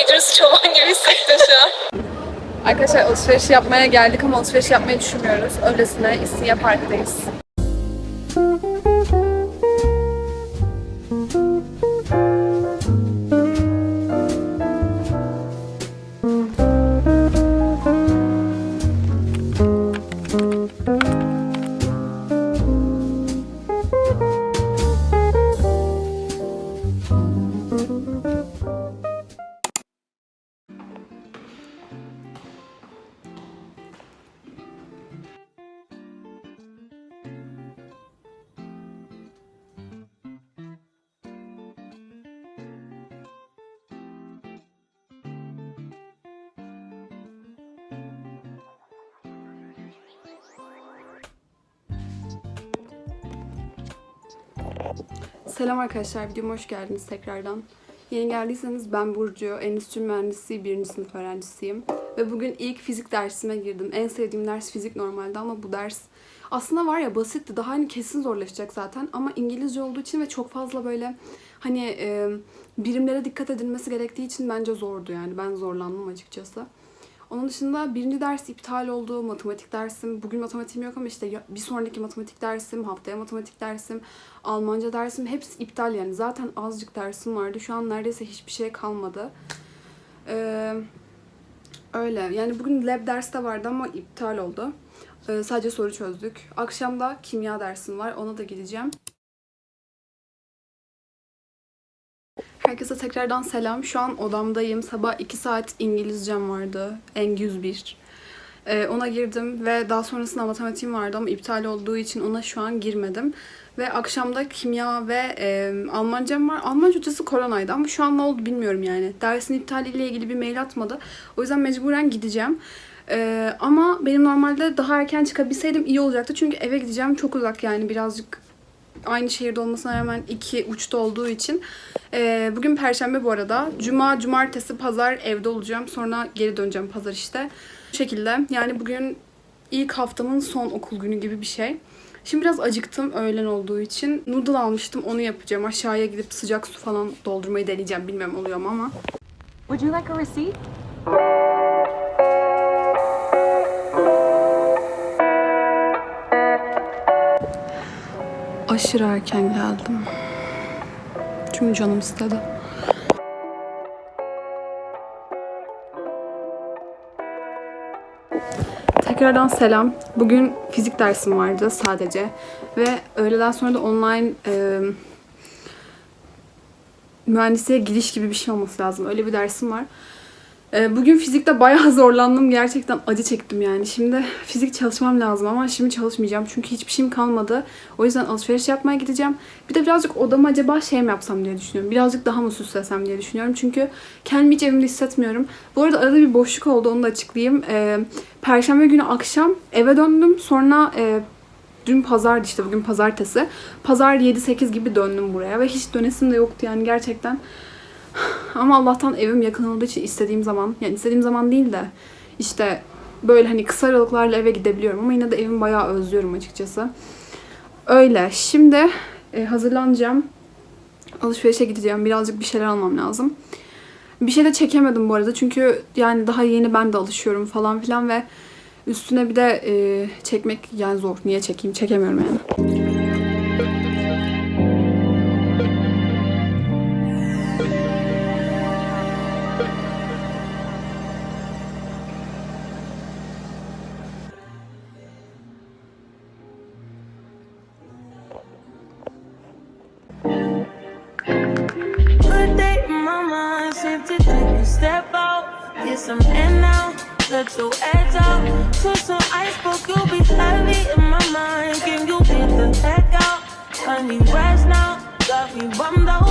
Dangerous çoban gibi hissettim şu an. Arkadaşlar alışveriş yapmaya geldik ama alışveriş yapmayı düşünmüyoruz. Öylesine İstinye Park'tayız. Selam arkadaşlar, videoma hoş geldiniz tekrardan. Yeni geldiyseniz ben Burcu, Endüstri Mühendisliği 1. sınıf öğrencisiyim. Ve bugün ilk fizik dersime girdim. En sevdiğim ders fizik normalde ama bu ders aslında var ya basitti. Daha hani kesin zorlaşacak zaten ama İngilizce olduğu için ve çok fazla böyle hani e, birimlere dikkat edilmesi gerektiği için bence zordu yani. Ben zorlandım açıkçası. Onun dışında birinci ders iptal oldu. Matematik dersim. Bugün matematiğim yok ama işte bir sonraki matematik dersim, haftaya matematik dersim, Almanca dersim hepsi iptal yani. Zaten azıcık dersim vardı. Şu an neredeyse hiçbir şey kalmadı. Ee, öyle. Yani bugün lab dersi de vardı ama iptal oldu. Ee, sadece soru çözdük. Akşam da kimya dersim var. Ona da gideceğim. Herkese tekrardan selam. Şu an odamdayım. Sabah 2 saat İngilizcem vardı. N101. Ee, ona girdim ve daha sonrasında matematiğim vardı ama iptal olduğu için ona şu an girmedim. Ve akşamda kimya ve e, Almancam var. Almanca hocası koronaydı ama şu an ne oldu bilmiyorum yani. Dersin iptaliyle ilgili bir mail atmadı. O yüzden mecburen gideceğim. Ee, ama benim normalde daha erken çıkabilseydim iyi olacaktı. Çünkü eve gideceğim çok uzak yani birazcık aynı şehirde olmasına rağmen iki uçta olduğu için. Ee, bugün perşembe bu arada. Cuma, cumartesi, pazar evde olacağım. Sonra geri döneceğim pazar işte. Bu şekilde. Yani bugün ilk haftamın son okul günü gibi bir şey. Şimdi biraz acıktım öğlen olduğu için. Noodle almıştım onu yapacağım. Aşağıya gidip sıcak su falan doldurmayı deneyeceğim. Bilmem oluyor mu ama. Would you like a receipt? Aşırı erken geldim. Çünkü canım istedi. Tekrardan selam. Bugün fizik dersim vardı sadece. Ve öğleden sonra da online e, mühendisliğe giriş gibi bir şey olması lazım. Öyle bir dersim var. Ee, Bugün fizikte bayağı zorlandım. Gerçekten acı çektim yani. Şimdi fizik çalışmam lazım ama şimdi çalışmayacağım. Çünkü hiçbir şeyim kalmadı. O yüzden alışveriş yapmaya gideceğim. Bir de birazcık odamı acaba şey mi yapsam diye düşünüyorum. Birazcık daha mı süslesem diye düşünüyorum. Çünkü kendimi hiç evimde hissetmiyorum. Bu arada arada bir boşluk oldu onu da açıklayayım. Ee, Perşembe günü akşam eve döndüm. Sonra e, dün pazardı işte bugün pazartesi. Pazar 7-8 gibi döndüm buraya ve hiç dönesim de yoktu yani gerçekten. Ama Allah'tan evim yakın olduğu için istediğim zaman, yani istediğim zaman değil de işte böyle hani kısa aralıklarla eve gidebiliyorum ama yine de evimi bayağı özlüyorum açıkçası. Öyle. Şimdi e, hazırlanacağım. Alışverişe gideceğim. Birazcık bir şeyler almam lazım. Bir şey de çekemedim bu arada çünkü yani daha yeni ben de alışıyorum falan filan ve üstüne bir de e, çekmek yani zor. Niye çekeyim? Çekemiyorum yani. Step out. Get some air now, let your edge out. Put some ice, but you'll be heavy in my mind. Can you get the heck out? I need rest now, got me bummed out.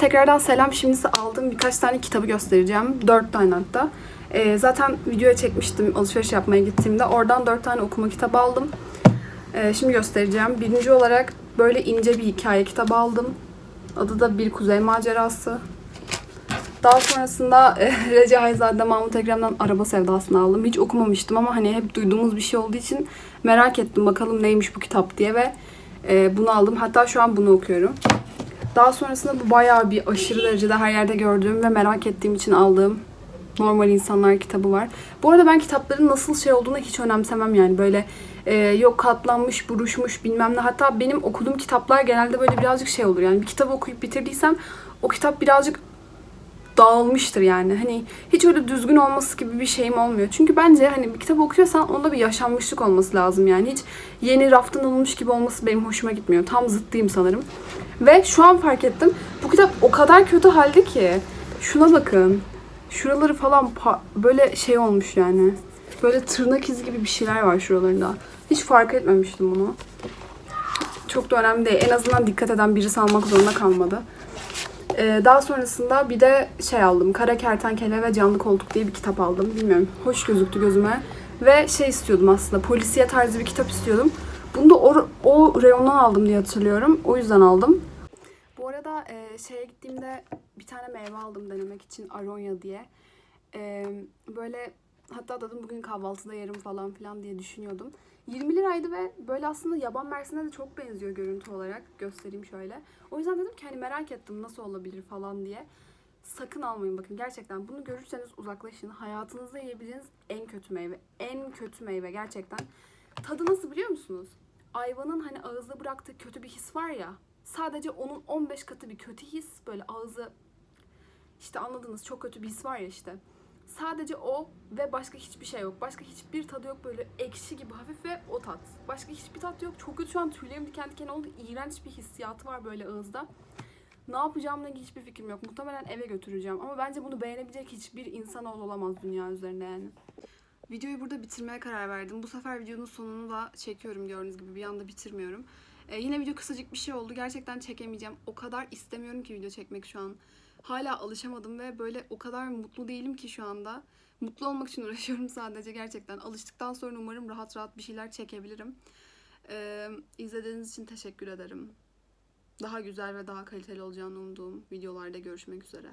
Tekrardan selam. Şimdi aldığım birkaç tane kitabı göstereceğim. Dört tane hatta. Ee, zaten videoya çekmiştim alışveriş yapmaya gittiğimde. Oradan dört tane okuma kitabı aldım. Ee, şimdi göstereceğim. Birinci olarak Böyle ince bir hikaye kitabı aldım. Adı da Bir Kuzey Macerası. Daha sonrasında e, Recep Hayzade Mahmut Ekrem'den Araba Sevdası'nı aldım. Hiç okumamıştım ama hani hep duyduğumuz bir şey olduğu için merak ettim bakalım neymiş bu kitap diye ve e, bunu aldım. Hatta şu an bunu okuyorum. Daha sonrasında bu bayağı bir aşırı derecede her yerde gördüğüm ve merak ettiğim için aldığım Normal İnsanlar kitabı var. Bu arada ben kitapların nasıl şey olduğunu hiç önemsemem yani böyle e, yok katlanmış, buruşmuş bilmem ne. Hatta benim okuduğum kitaplar genelde böyle birazcık şey olur yani bir kitabı okuyup bitirdiysem o kitap birazcık dağılmıştır yani. Hani hiç öyle düzgün olması gibi bir şeyim olmuyor. Çünkü bence hani bir kitap okuyorsan onda bir yaşanmışlık olması lazım yani. Hiç yeni raftan alınmış gibi olması benim hoşuma gitmiyor. Tam zıttıyım sanırım. Ve şu an fark ettim. Bu kitap o kadar kötü halde ki. Şuna bakın. Şuraları falan böyle şey olmuş yani. Böyle tırnak izi gibi bir şeyler var şuralarında. Hiç fark etmemiştim bunu. Çok da önemli değil. En azından dikkat eden birisi almak zorunda kalmadı. Ee, daha sonrasında bir de şey aldım. Kara Kertenkele ve Canlı Koltuk diye bir kitap aldım. Bilmiyorum. Hoş gözüktü gözüme. Ve şey istiyordum aslında. Polisiye tarzı bir kitap istiyordum. Bunu da o, o reyondan aldım diye hatırlıyorum. O yüzden aldım. Bu arada e, şeye gittiğimde bir tane meyve aldım denemek için. Aronya diye. E, böyle hatta dedim bugün kahvaltıda yerim falan filan diye düşünüyordum. 20 liraydı ve böyle aslında yaban mersine de çok benziyor görüntü olarak. Göstereyim şöyle. O yüzden dedim ki hani merak ettim nasıl olabilir falan diye. Sakın almayın bakın gerçekten. Bunu görürseniz uzaklaşın. Hayatınızda yiyebileceğiniz en kötü meyve. En kötü meyve gerçekten. Tadı nasıl biliyor musunuz? Ayvanın hani ağızda bıraktığı kötü bir his var ya. Sadece onun 15 katı bir kötü his. Böyle ağzı işte anladınız çok kötü bir his var ya işte. Sadece o ve başka hiçbir şey yok. Başka hiçbir tadı yok böyle ekşi gibi hafif ve o tat. Başka hiçbir tat yok. Çok kötü şu an tüylerim diken diken oldu. İğrenç bir hissiyatı var böyle ağızda. Ne yapacağımla ilgili hiçbir fikrim yok. Muhtemelen eve götüreceğim. Ama bence bunu beğenebilecek hiçbir insan olamaz dünya üzerinde yani. Videoyu burada bitirmeye karar verdim. Bu sefer videonun sonunu da çekiyorum gördüğünüz gibi. Bir anda bitirmiyorum. Ee, yine video kısacık bir şey oldu. Gerçekten çekemeyeceğim. O kadar istemiyorum ki video çekmek şu an. Hala alışamadım ve böyle o kadar mutlu değilim ki şu anda. Mutlu olmak için uğraşıyorum sadece gerçekten. Alıştıktan sonra umarım rahat rahat bir şeyler çekebilirim. Ee, izlediğiniz için teşekkür ederim. Daha güzel ve daha kaliteli olacağını umduğum videolarda görüşmek üzere.